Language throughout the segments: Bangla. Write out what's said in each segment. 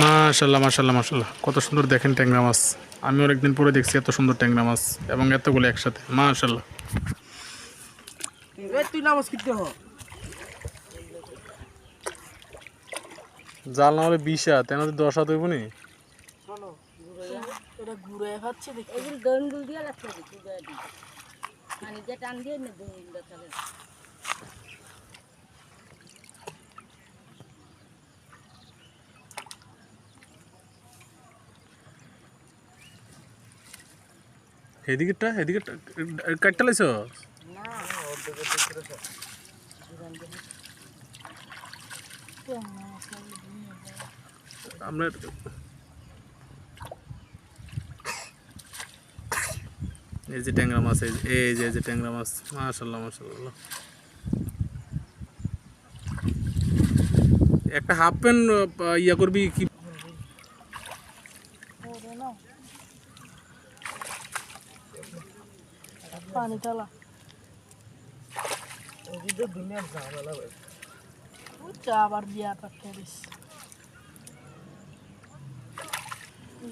মাশাল্লাহ মাশাল্লাহ মাশাল্লাহ কত সুন্দর দেখেন ট্যাংরা মাছ। আমি অনেকদিন পরে দেখছি এত সুন্দর ট্যাংরা মাছ এবং এতগুলো একসাথে। মাশাল্লাহ জাল না হলে বিশ হাত তেন দশ হাত হইব নি? দিয়ে রাখতে হবে তুই দিয়ে দিবি পানি দিয়ে টান দিয়ে না দৌড়গুলো এদিকেরটা এদিকে কাটতে লাইছ? আমরা এই যে ট্যাংরা মাছ, এই যে এই যে ট্যাংরা মাছ। মাশাল্লাহ মাশাল্লাহ একটা হাফ প্যান্ট ইয়া করবি কি পানি টালা দুনিয়ার ঝামেলা ভাই। চা আবার বিয়া পাঠিয়ে দিস।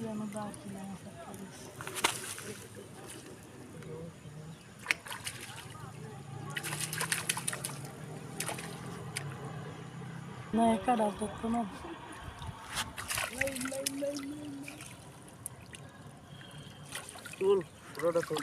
যেন দাও কিনা পাঠিয়ে দিস। না একা ডাক দেখতো না তুল পুরোটা তুল।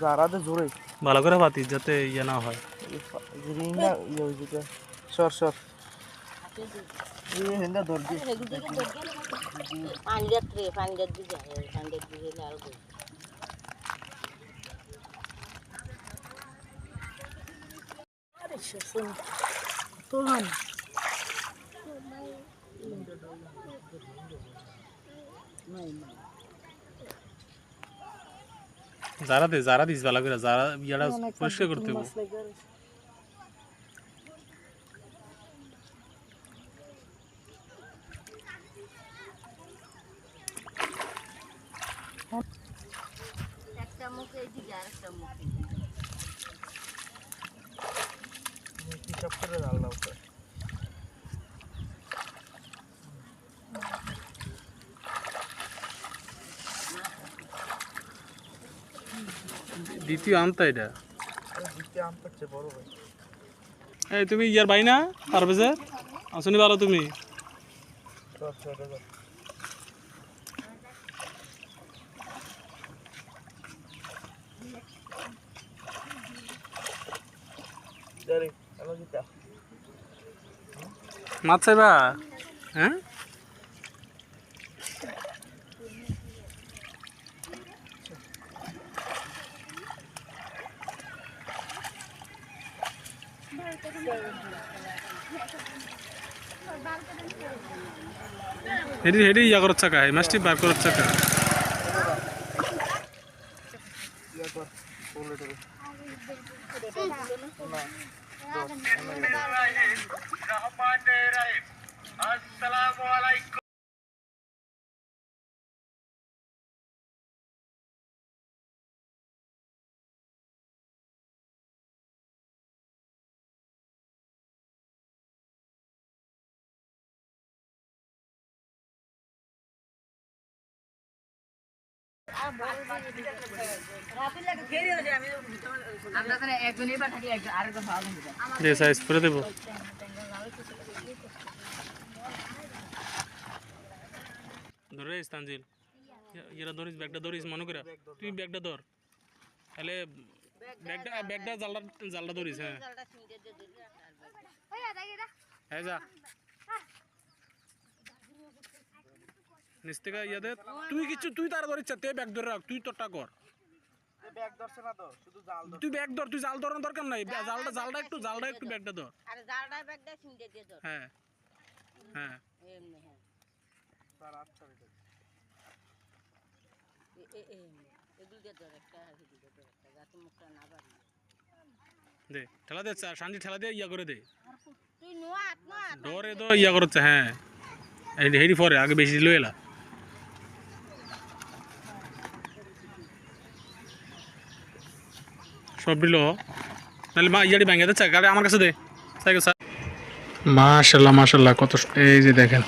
যারা দে জোরে ভালো করে পাতি যাতে ইয়ে না হয় রিং না ইয়ে হয়েছে এটা সর সর এই হেন্দা जारा दे जारा दीज़ इस वाला करा जारा यारा के करते हो चप्पल डाल रहा ऊपर দ্বিতীয় আনতা এটা। আরে দিতে আম পাচ্ছে বড় ভাই এই তুমি ইয়ার ভাই না? পারভেজের আসনি ভালো তুমি। সর সর সর Dari, kalau kita. মাছ চাইবা? হ্যাঁ? হেডি হেডি ইয়া করার চাকা এই মাছটি বার করার চাকা Iya, kor. যে সাইজ করে দেবো ধরে তানজিল এরা ধরিস ব্যাগটা ধরিস মনে করে তুই ব্যাগটা ধর তাহলে ব্যাগটা ব্যাগটা জালটা জালটা ধরিস হ্যাঁ হ্যাঁ যা নিচ থেকে ইয়ে দে। তুই কিছু তুই তার ধরিস তে ব্যাগ ধরে রাখ তুই তোরটা কর ব্যাগ ধরছে না তো শুধু জাল ধর তুই ব্যাগ ধর তুই জাল ধরার দরকার নাই জালটা জালটা একটু জালটা একটু ব্যাগটা ধর। আর জালটা ব্যাগটা সিন্দে দিয়ে ধর। হ্যাঁ হ্যাঁ। এমনি হ্যাঁ। স্যার আচ্ছা এটা এ- এ- এগুলো দিয়ে ধর একটা এগুলো দিয়ে ধর একটা যাতে মুখটা না বাড়ি। দে ঠেলা দে শান্তি ঠেলা দিয়ে ইয়া করে দে। তুই ডরে তো ইয়া করছে হ্যাঁ। এই হেডি ফরে আগে বেশি দিল সব দিল নাহলে মা ইয়ারি ব্যাঙ্গে দিচ্ছে। গাড়ি আমার কাছে দে। সাইকেল স্যার মাশাল্লাহ মাশাল্লাহ, কত এই যে দেখেন,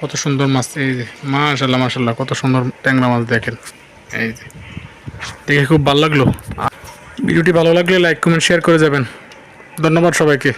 কত সুন্দর মাছ, এই যে, মাশাল্লাহ মাশাল্লাহ, কত সুন্দর ট্যাংরা মাছ দেখেন। এই যে, দেখে খুব ভালো লাগল। ভিডিওটি ভালো লাগলে লাইক, কমেন্ট, শেয়ার করে যাবেন। ধন্যবাদ সবাইকে।